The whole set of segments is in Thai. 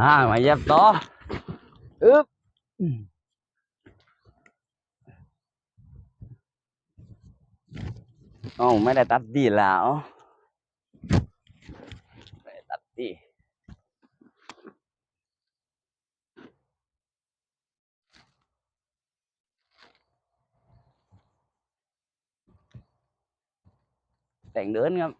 à mày giáp to. Ướp. Oh, mấy đại tắt đi lão. Đại tắt đi. Cảnh lớn ngắm.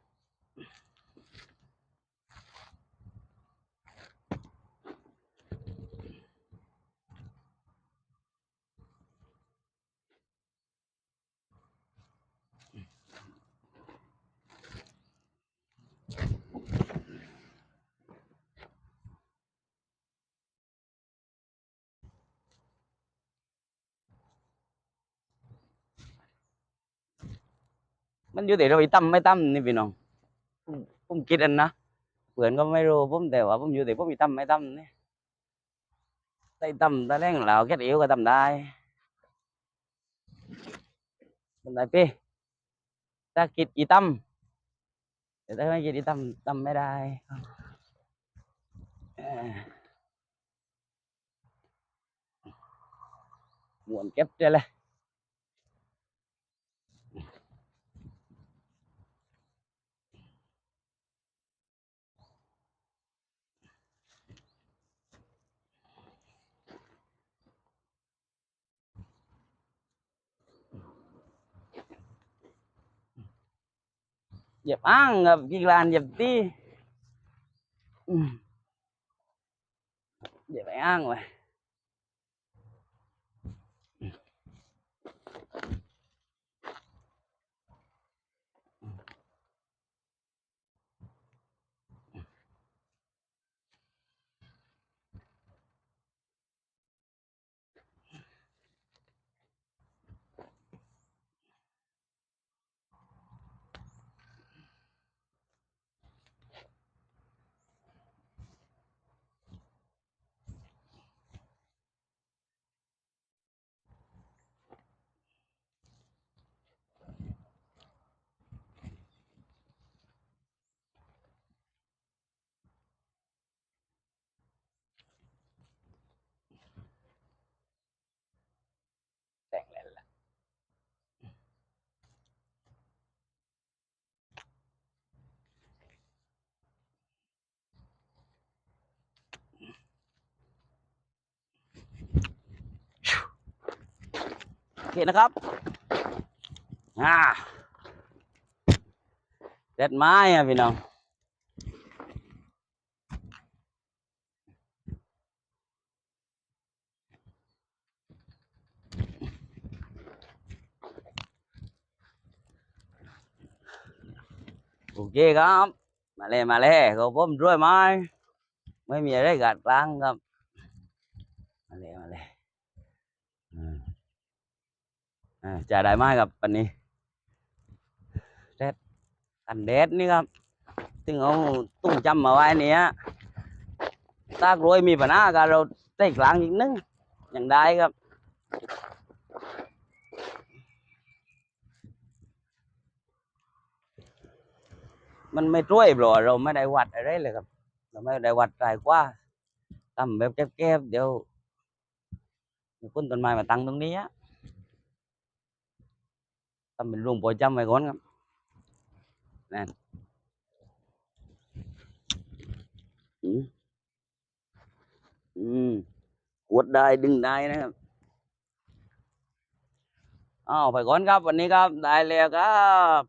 ม่ได้ตัดดีแต่งเดินครับมันอยู่แต่เราอีตั้มไม่ตั้มนี่พี่น้องผมผมคิดอันนะเพื่อนก็ไม่รู้ผมแต่ว่าผมอยู่แต่ผมอีตั้มไม่ตั้มนี่ได้ตั้มตาแรงเราแค่เอวก็ตั้มได้ตั้มได้พี่ถ้าคิดอีตั้มแต่ถ้าไม่คิดอีตั้มตั้มไม่ได้เอ่อหมวนเก็บเจอเลย เหยียบอ้างกับกีฬานเหยียบตีเหยียบไปอ้างไว้ เคนะครับ อ่าเด็ดไม้อะพี่น้อง โอเคครับ มาเลยมาเลยขอผมด้วยไหมไม่มีอะไรกัดกลางครับ มาเลย จะได้ไหมครับวันนี้เด็ดอันเด็ดนี่ครับถึงเอาตุ้งจำมาไว้เนี้ยตากรวยมีปัญหากันเราได้กลางอีกนึงอย่างได้ครับมันไม่ช่วยเพราะเราไม่ได้วัดอะไรเลยครับ เราไม่ได้วัดไกลกว่าทำแบบแคบๆเดี๋ยวเดี๋ยวต้นต้นไม้มาตั้งตรงนี้อะ ทำเป็นรูมโปรยจำไว้ก่อนครับนั่นอืมอืมกดได้ดึงได้นะครับอ้าวไปก่อนครับ วันนี้ครับได้แล้วครับ